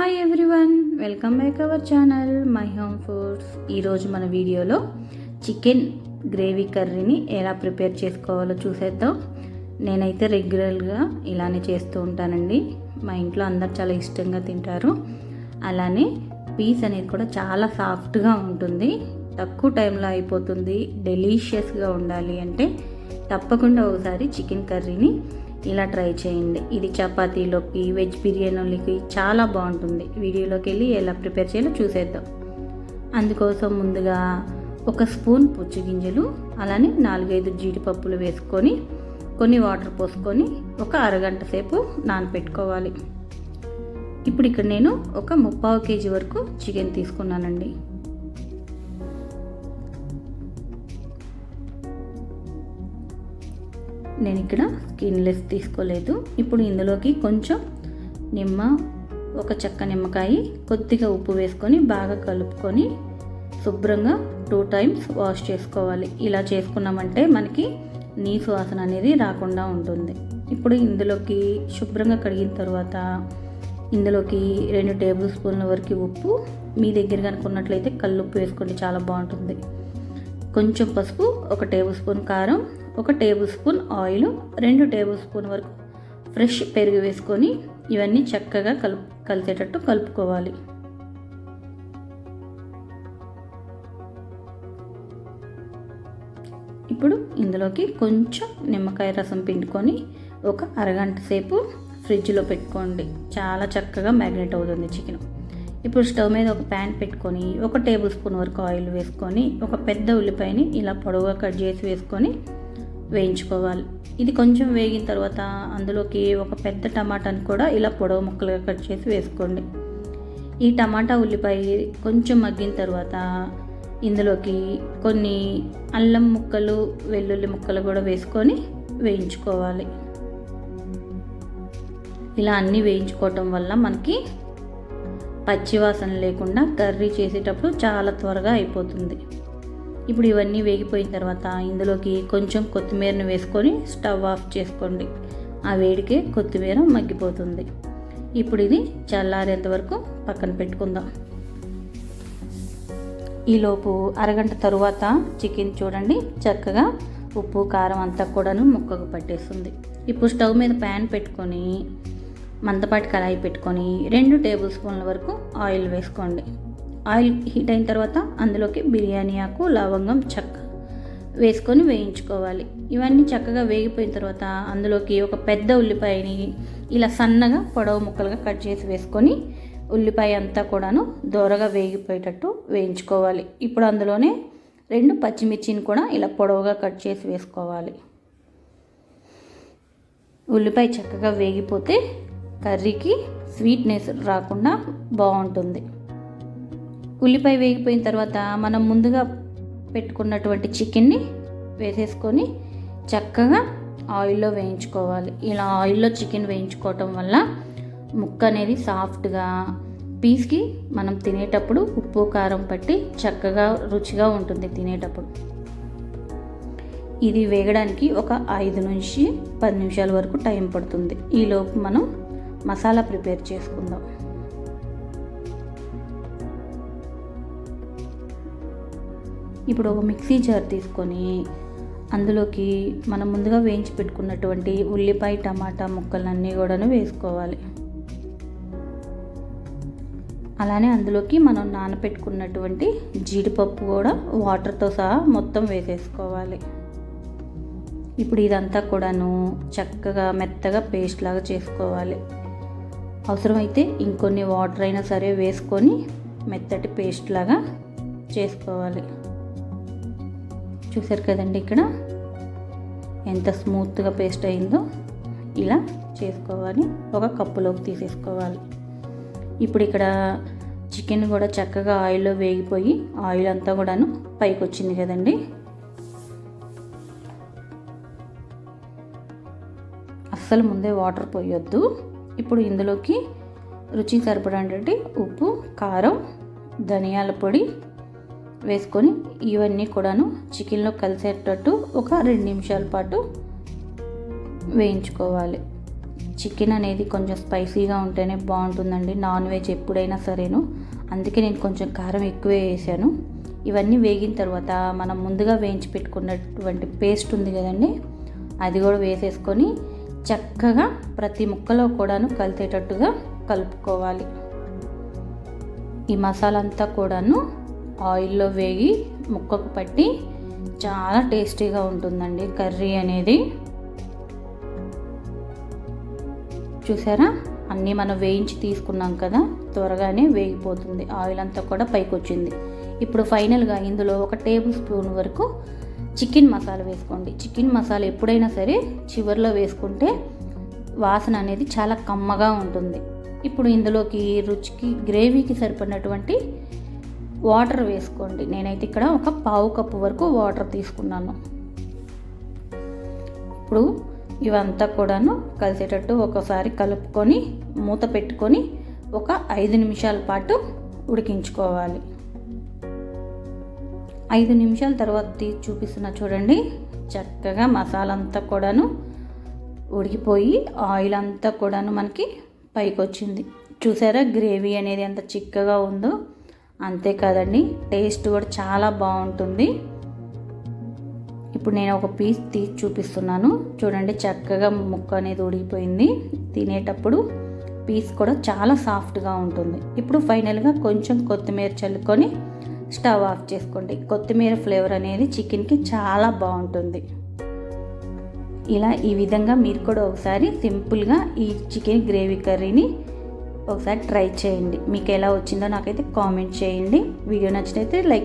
Hi everyone welcome back our channel My Home Foods ఈరోజు మన వీడియోలో చికెన్ గ్రేవీ కర్రీని ఎలా ప్రిపేర్ చేసుకోవాలో చూసేద్దాం. నేనైతే రెగ్యులర్గా ఇలానే చేస్తూ ఉంటానండి. మా ఇంట్లో అందరు చాలా ఇష్టంగా తింటారు. అలానే పీస్ అనేది కూడా చాలా సాఫ్ట్గా ఉంటుంది. తక్కువ టైంలో అయిపోతుంది. డెలీషియస్గా ఉండాలి అంటే తప్పకుండా ఒకసారి చికెన్ కర్రీని ఇలా ట్రై చేయండి. ఇది చపాతీలోకి వెజ్ బిర్యానీలోకి చాలా బాగుంటుంది. వీడియోలోకి వెళ్ళి ఎలా ప్రిపేర్ చేయాలో చూసేద్దాం. అందుకోసం ముందుగా ఒక స్పూన్ పుచ్చు గింజలు అలానే నాలుగైదు జీడిపప్పులు వేసుకొని కొన్ని వాటర్ పోసుకొని ఒక అరగంట సేపు నానపెట్టుకోవాలి. ఇప్పుడు ఇక్కడ నేను ఒక ముప్పావు కేజీ వరకు చికెన్ తీసుకున్నానండి. నేను ఇక్కడ స్కిన్లెస్ తీసుకోలేదు. ఇప్పుడు ఇందులోకి కొంచెం నిమ్మ ఒక చెక్క నిమ్మకాయ కొద్దిగా ఉప్పు వేసుకొని బాగా కలుపుకొని శుభ్రంగా టూ టైమ్స్ వాష్ చేసుకోవాలి. ఇలా చేసుకున్నామంటే మనకి నీ వాసన అనేది రాకుండా ఉంటుంది. ఇప్పుడు ఇందులోకి శుభ్రంగా కడిగిన తర్వాత ఇందులోకి రెండు టేబుల్ స్పూన్ల వరకు ఉప్పు మీ దగ్గర కనుకున్నట్లయితే కల్లుప్పు వేసుకోండి చాలా బాగుంటుంది. కొంచెం పసుపు ఒక టేబుల్ స్పూన్ కారం ఒక టేబుల్ స్పూన్ ఆయిల్ రెండు టేబుల్ స్పూన్ వరకు ఫ్రెష్ పెరుగు వేసుకొని ఇవన్నీ చక్కగా కలుపు కలిసేటట్టు కలుపుకోవాలి. ఇప్పుడు ఇందులోకి కొంచెం నిమ్మకాయ రసం పిండుకొని ఒక అరగంట సేపు ఫ్రిడ్జ్లో పెట్టుకోండి. చాలా చక్కగా మ్యాగ్నెట్ అవుతుంది చికెన్. ఇప్పుడు స్టవ్ మీద ఒక ప్యాన్ పెట్టుకొని ఒక టేబుల్ స్పూన్ వరకు ఆయిల్ వేసుకొని ఒక పెద్ద ఉల్లిపాయని ఇలా పొడవుగా కట్ చేసి వేసుకొని వేయించుకోవాలి. ఇది కొంచెం వేగిన తర్వాత అందులోకి ఒక పెద్ద టమాటాని కూడా ఇలా పొడవు ముక్కలుగా కట్ చేసి వేసుకోండి. ఈ టమాటా ఉల్లిపాయ కొంచెం మగ్గిన తర్వాత ఇందులోకి కొన్ని అల్లం ముక్కలు వెల్లుల్లి ముక్కలు కూడా వేసుకొని వేయించుకోవాలి. ఇలా అన్నీ వేయించుకోవటం వల్ల మనకి పచ్చివాసన లేకుండా కర్రీ చేసేటప్పుడు చాలా త్వరగా అయిపోతుంది. ఇప్పుడు ఇవన్నీ వేగిపోయిన తర్వాత ఇందులోకి కొంచెం కొత్తిమీరని వేసుకొని స్టవ్ ఆఫ్ చేసుకోండి. ఆ వేడికే కొత్తిమీర మగ్గిపోతుంది. ఇప్పుడు ఇది చల్లారేంత వరకు పక్కన పెట్టుకుందాం. ఈలోపు అరగంట తరువాత చికెన్ చూడండి చక్కగా ఉప్పు కారం అంతా కూడాను ముక్కకు పట్టేస్తుంది. ఇప్పుడు స్టవ్ మీద ప్యాన్ పెట్టుకొని మందపాటి కళాయి పెట్టుకొని రెండు టేబుల్ స్పూన్ల వరకు ఆయిల్ వేసుకోండి. ఆయిల్ హీట్ అయిన తర్వాత అందులోకి బిర్యానీ ఆకు లవంగం చెక్క వేసుకొని వేయించుకోవాలి. ఇవన్నీ చక్కగా వేగిపోయిన తర్వాత అందులోకి ఒక పెద్ద ఉల్లిపాయని ఇలా సన్నగా పొడవు ముక్కలుగా కట్ చేసి వేసుకొని ఉల్లిపాయ అంతా కూడాను దోరగా వేగిపోయేటట్టు వేయించుకోవాలి. ఇప్పుడు అందులోనే రెండు పచ్చిమిర్చిని కూడా ఇలా పొడవుగా కట్ చేసి వేసుకోవాలి. ఉల్లిపాయ చక్కగా వేగిపోతే కర్రీకి స్వీట్నెస్ రాకుండా బాగుంటుంది. ఉల్లిపాయ వేగిపోయిన తర్వాత మనం ముందుగా పెట్టుకున్నటువంటి చికెన్ని వేసేసుకొని చక్కగా ఆయిల్లో వేయించుకోవాలి. ఇలా ఆయిల్లో చికెన్ వేయించుకోవటం వల్ల ముక్క అనేది సాఫ్ట్గా పీస్కి మనం తినేటప్పుడు ఉప్పు కారం పట్టి చక్కగా రుచిగా ఉంటుంది తినేటప్పుడు. ఇది వేగడానికి ఒక ఐదు నుంచి పది నిమిషాల వరకు టైం పడుతుంది. ఈలోపు మనం మసాలా ప్రిపేర్ చేసుకుందాం. ఇప్పుడు ఒక మిక్సీ జార్ తీసుకొని అందులోకి మనం ముందుగా వేయించి పెట్టుకున్నటువంటి ఉల్లిపాయ టమాటా ముక్కలన్నీ కూడాను వేసుకోవాలి. అలానే అందులోకి మనం నానపెట్టుకున్నటువంటి జీడిపప్పు కూడా వాటర్తో సహా మొత్తం వేసేసుకోవాలి. ఇప్పుడు ఇదంతా కూడాను చక్కగా మెత్తగా పేస్ట్ లాగా చేసుకోవాలి. అవసరమైతే ఇంకొన్ని వాటర్ అయినా సరే వేసుకొని మెత్తటి పేస్ట్ లాగా చేసుకోవాలి. చూసారు కదండి ఇక్కడ. ఎంత స్మూత్గా పేస్ట్ అయిందో ఇలా చేసుకోవాలి. ఒక కప్పులోకి తీసేసుకోవాలి. ఇప్పుడు ఇక్కడ చికెన్ కూడా చక్కగా ఆయిల్లో వేగిపోయి ఆయిల్ అంతా కూడాను పైకి వచ్చింది కదండి. అస్సలు ముందే వాటర్ పోయొద్దు. ఇప్పుడు ఇందులోకి రుచి సరిపడేటువంటి ఉప్పు కారం ధనియాల పొడి వేసుకొని ఇవన్నీ కూడాను చికెన్లో కలిసేటట్టు ఒక రెండు నిమిషాల పాటు వేయించుకోవాలి. చికెన్ అనేది కొంచెం స్పైసీగా ఉంటేనే బాగుంటుందండి. నాన్ వెజ్ ఎప్పుడైనా సరేను. అందుకే నేను కొంచెం కారం ఎక్కువే వేసాను. ఇవన్నీ వేగిన తర్వాత మనం ముందుగా వేయించి పెట్టుకున్నటువంటి పేస్ట్ ఉంది కదండి అది కూడా వేసేసుకొని చక్కగా ప్రతి ముక్కలో కూడాను కలిసేటట్టుగా కలుపుకోవాలి. ఈ మసాలా అంతా కూడాను ఆయిల్లో వేగి ముక్కకు పట్టి చాలా టేస్టీగా ఉంటుందండి కర్రీ అనేది. చూసారా? అన్నీ మనం వేయించి తీసుకున్నాం కదా త్వరగానే వేగిపోతుంది. ఆయిల్ అంతా కూడా పైకి వచ్చింది ఇప్పుడు ఫైనల్గా ఇందులో ఒక టేబుల్ స్పూన్ వరకు చికెన్ మసాలా వేసుకోండి. చికెన్ మసాలా ఎప్పుడైనా సరే చివరిలో వేసుకుంటే వాసన అనేది చాలా కమ్మగా ఉంటుంది. ఇప్పుడు ఇందులోకి రుచికి గ్రేవీకి సరిపడినటువంటి వాటర్ వేసుకోండి. నేనైతే ఇక్కడ ఒక పావు కప్పు వరకు వాటర్ తీసుకున్నాను. ఇప్పుడు ఇవంతా కూడాను కలిసేటట్టు ఒకసారి కలుపుకొని మూత పెట్టుకొని ఒక ఐదు నిమిషాల పాటు ఉడికించుకోవాలి. ఐదు నిమిషాల తర్వాత తీసి చూపిస్తున్న చూడండి చక్కగా మసాలా అంతా కూడాను ఉడికిపోయి ఆయిల్ అంతా కూడాను మనకి పైకి వచ్చింది చూసారా గ్రేవీ అనేది ఎంత చిక్కగా ఉందో? అంతేకాదండి టేస్ట్ కూడా చాలా బాగుంటుంది. ఇప్పుడు నేను ఒక పీస్ తీసి చూపిస్తున్నాను. చూడండి చక్కగా ముక్క అనేది ఉడికిపోయింది. తినేటప్పుడు పీస్ కూడా చాలా సాఫ్ట్గా ఉంటుంది. ఇప్పుడు ఫైనల్గా కొంచెం కొత్తిమీర చల్లుకొని స్టవ్ ఆఫ్ చేసుకోండి. కొత్తిమీర ఫ్లేవర్ అనేది చికెన్కి చాలా బాగుంటుంది. ఇలా ఈ విధంగా మీరు కూడా ఒకసారి సింపుల్గా ఈ చికెన్ గ్రేవీ కర్రీని ఒకసారి ట్రై చేయండి. మీకు ఎలా వచ్చిందో నాకైతే కామెంట్ చేయండి. Video నచ్చినైతే like